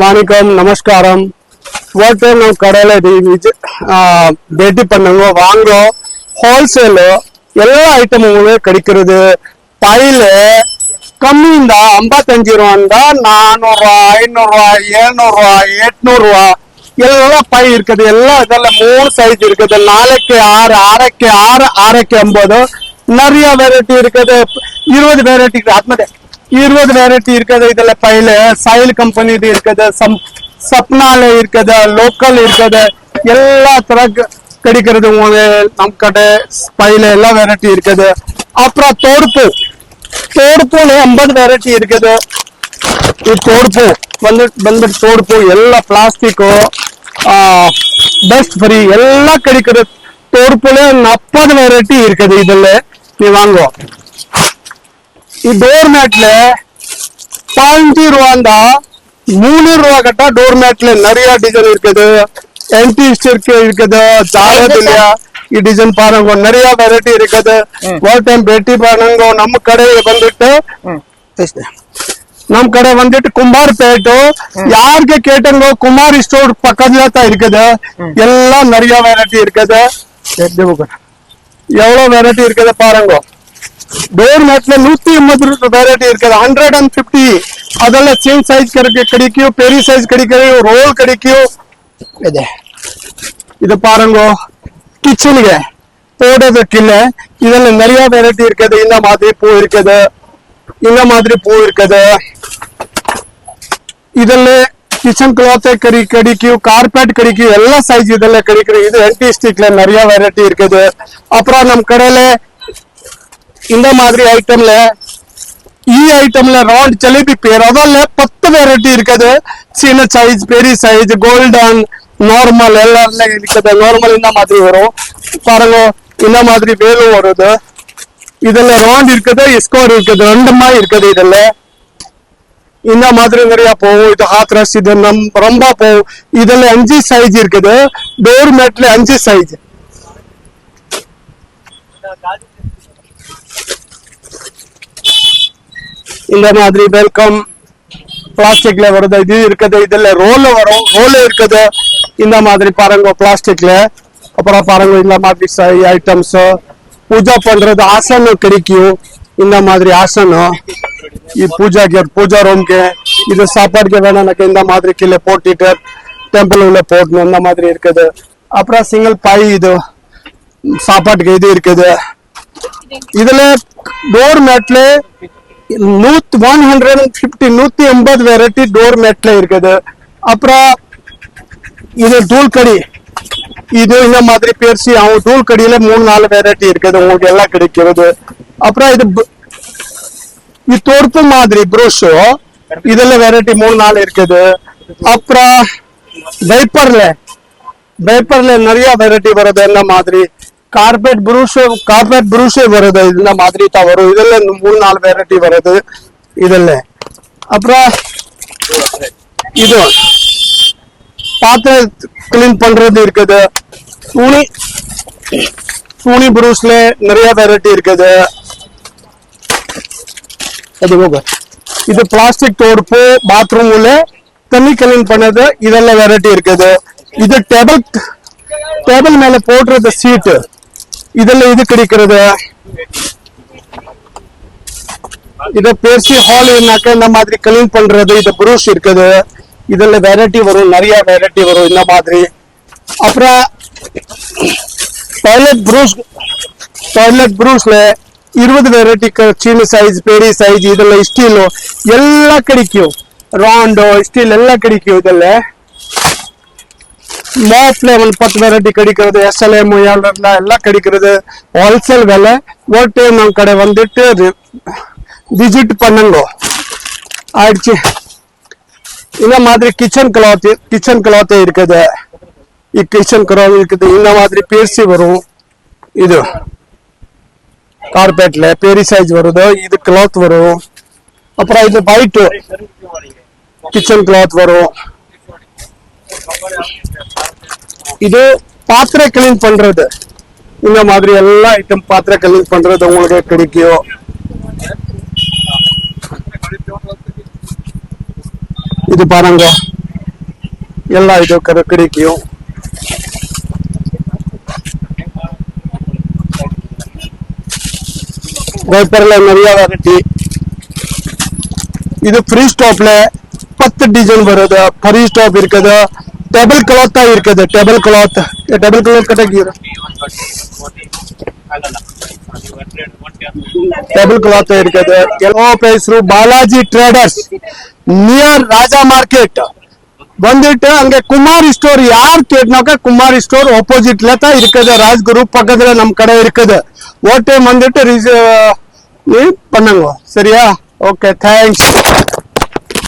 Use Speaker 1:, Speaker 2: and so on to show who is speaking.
Speaker 1: வணக்கம் நமஸ்காரம். ஓட்டம் நம்ம கடையில் பேட்டி பண்ணுங்க. வாங்குறோம் ஹோல்சேலு எல்லா ஐட்டமும் உங்களுக்கு கிடைக்கிறது. பயிலு கம்மிந்தா ஐம்பத்தஞ்சு ரூபாண்டா நானூறுரூவா ஐநூறுரூவா ஏழ்நூறுரூவா எட்நூறுரூவா எல்லாம் பை இருக்குது. எல்லாம் இதில் மூணு சைஸ் இருக்குது. நாளைக்கு ஆறு ஆறரைக்கு ஆறு ஆறரைக்கு ஐம்பது நிறைய வெரைட்டி இருக்குது. இருபது வெரைட்டி இருக்குது. இருபது வெரைட்டி இருக்குது இதுல பையில சைல் கம்பெனி இருக்குது சம் சப்னால இருக்குது லோக்கல் இருக்குது எல்லா தர கிடைக்கிறது உங்களுக்கு நம் கடை பையில எல்லா வெரைட்டி இருக்குது அப்புறம் தோடுப்பு தோடுப்புல ஐம்பது வெரைட்டி இருக்குது ಈ ತೋಡ್ಪು ಬಂದ್ಬಿಟ್ಟು ಬಂದ್ಬಿಟ್ಟು ತೋಡ್ಪು ಎಲ್ಲ ಪ್ಲಾಸ್ಟಿಕ್ டஸ்ட் ஃப்ரீ எல்லாம் கிடைக்குது தோடுப்புல நாற்பது வெரைட்டி இருக்குது இதுல நீ வாங்குவோம் ఈ డోర్ మ్యాట్లు பதினஞ்சு ரூபாண்டா மூணு ரூபா கட்டா டோர் மேட்ல நிறைய டிசைன் இருக்குது என்டிஸ்ட் இருக்கு இருக்குது தாரத் இல்லையா ಈ ಡಿಸೈನ್ ಪಾರಂಗೋ ನರಿಯ ವೆರೈಟಿ ಇರುತ್ತದೆ ಒನ್ ಟೈಮ್ ಭೇಟಿ ಪಾರಂಗೋ ನಮ್ಮ ಕಡೆ ಬಂದ್ಬಿಟ್ಟು ನಮ್ ಕಡೆ ಬಂದ್ಬಿಟ್ಟು ಕುಮಾರ್ ಪೇಟು ಯಾರಿಗೆ ಕೇಟಂಗೋ ಕುಮಾರ್ ಸ್ಟೋರ್ ಪಕ್ಕದ ಇರುತ್ತದೆ ಎಲ್ಲ ನರಿಯ ವೆರೈಟಿ ಇರುತ್ತದೆ எவ்வளவு வெரைட்டி இருக்குது பாருங்க டோர் மேட்ல நூத்தி எண்பது வெரைட்டி இருக்குது. ஹண்ட்ரட் அண்ட் பிப்டி அதெல்லாம் சின்ன சைஸ் கிடைக்கும் பெரிய சைஸ் கிடைக்கும் ரோல் கிடைக்கும் இது. இது பாருங்க. கிச்சனுக்கு போடுறதுக்கு இல்லை இதில் நிறைய வெரைட்டி இருக்குது. இந்த மாதிரி பூ இருக்குது. இந்த மாதிரி பூ இருக்குது. இதில் கிச்சன் கிளாத் கடி கடிக்கும் கார்பெட் கிடைக்கும் எல்லா சைஸ் இதில் கிடைக்கிறது இது என்டி ஸ்டிக்ல நிறைய வெரைட்டி இருக்குது. அப்புறம் நம்ம கடையில் இந்த மாதிரி ஐட்டம்ல ஈ ஐட்டம்ல ரவுண்ட் ஜலேபி பேர் அதில் பத்து வெரைட்டி இருக்குது சின்ன சைஸ் பெரிய சைஸ் கோல்டன் நார்மல் எல்லாருல இருக்குது நார்மல் இந்த மாதிரி வரும் பாருங்க இந்த மாதிரி வேலும் வருது இதுல ரவுண்ட் இருக்குது எஸ்கோர் இருக்குது ரெண்டு மாதிரி இருக்குது இதுல இந்த மாதிரி நிறைய போகும் இது ஹாத் ரஷ் இது நம் ரொம்ப போகும் இதுல அஞ்சு சைஸ் இருக்குது டோர் மேட்ல அஞ்சு சைஸ் இந்த மாதிரி வெல்கம் பிளாஸ்டிக்ல வருது. இது இருக்குது இதுல ரோல வரும். ரோல இருக்குது. இந்த மாதிரி பாருங்க பிளாஸ்டிக்ல அப்புறம் பாருங்க இந்த மாதிரி ஐட்டம்ஸ் பூஜா பண்றது ஆசனம் கிடைக்கும் இந்த மாதிரி ஆசனம் பூஜாக்கு பூஜா ரூம்க்கு இது சாப்பாடுக்கு வேணாம் இந்த மாதிரி கீழே போட்டுட்டு டெம்பிள் உள்ள போடணும். இந்த மாதிரி இருக்குது. அப்புறம் சிங்கிள் பை இது. சாப்பாட்டுக்கு இது இருக்குது. இதுல டோர் மேட்ல நூத் ஒன் ஹண்ட்ரட் அண்ட் ஃபிஃப்டி நூத்தி எண்பது வெரைட்டி டோர் மேட்ல இருக்குது. அப்புறம் இது டூல் கடி இது இந்த மாதிரி பேர்ச்சி அவங்க டூல் கடியில மூணு நாலு வெரைட்டி இருக்குது. உங்களுக்கு எல்லாம் கிடைக்கிறது. அப்புறம் இது இது தொடுப்பு மாதிரி ப்ரோஷோ இதுல வெரைட்டி மூணு நாள் இருக்குது. அப்புறம் வைப்பர்ல வைப்பர்ல நிறைய வெரைட்டி வருது. என்ன மாதிரி? கார்பெட் ப்ரூஷே கார்பெட் ப்ரூஷே வருது. இந்த மாதிரி தான் வரும். இதில் இந்த மூணு நாலு வெரைட்டி வருது. இதில். அப்புறம் இது பாத்திரம் கிளீன் பண்ணுறது இருக்குது. துணி துணி ப்ரூஸ்ல நிறைய வெரைட்டி இருக்குது. அது போக இது பிளாஸ்டிக் தோடுப்பு பாத்ரூம் உள்ள தண்ணி கிளீன் பண்ணது இதெல்லாம் வெரைட்டி இருக்குது. இது டேபிள் டேபிள் மேல போடுறது சீட்டு ಇದೆಲ್ಲ இது கிடைக்கிறது? இதை பேசி ஹாலினாக்க இந்த மாதிரி கிளீன் பண்றது இது ப்ரூஸ் இருக்குது. இதில் வெரைட்டி வரும் நிறைய வெரைட்டி வரும் இந்த மாதிரி. அப்புறம் டாய்லெட் ப்ரூஸ் டாய்லெட் ப்ரூஸ்ல இருபது வெரைட்டி சின்ன சைஸ் பெரிய சைஸ் இதில் ஸ்டீலு எல்லாம் கிடைக்கும். ராண்டோ ஸ்டீல் எல்லாம் கிடைக்கும் இதில். மோப்ல பத்து வெரைட்டி கிடைக்கிறது எஸ்எல்எம் ஏழர்ல எல்லாம் கிடைக்கிறது. ஹோல்சேல் விலை ஒரு நம்ம கடை வந்துட்டு விசிட் பண்ணுங்க. ஆயிடுச்சு. இந்த மாதிரி கிச்சன் கிளாத் கிச்சன் கிளாத் இருக்குது. கிச்சன் கிளாத் இருக்குது. இந்த மாதிரி பேசி வரும். இது கார்பெட்ல பெரிய சைஸ் வருது இது கிளாத் வரும். அப்புறம் இது பைட்டு கிச்சன் கிளாத் வரும். இது பாத்திர கிளீன் பண்றது. இந்த மாதிரி எல்லா ஐட்டம் பாத்திர கிளீன் பண்றது உங்களுக்கு கிடைக்கும் இது பாருங்க. எல்லா இது கிடைக்கும் வைப்பர்ல நிறைய வெரைட்டி இது ஃப்ரீ ஸ்டாப்ல பத்து டிசைன் வருது. ஃப்ரீ ஸ்டாப் இருக்குது. டேபிள் கிளாத்தா இருக்குது டேபிள் கிளாத் டேபிள் கிளாத் கிடைக்கும் ಟೇಬಲ್ ಕ್ಲಾತ್ ಇರ್ತದೆ ಕೆಲವು ಹೆಸರು Balaji traders near Raja market ಬಂದ್ಬಿಟ್ಟು ಹಂಗೆ ಕುಮಾರಿ ಸ್ಟೋರ್ ಯಾರ್ ಕೇಟ್ನಾಕ ಕುಮಾರಿ ಸ್ಟೋರ್ ಆಪೋಸಿಟ್ ಲತಾ இருக்குது ராஜ்குரு பக்கத்துல நம்ம கடை இருக்குது ஓட்டே வந்துட்டு ரிச- நீ பண்ணுங்க சரியா ஓகே தேங்க்ஸ்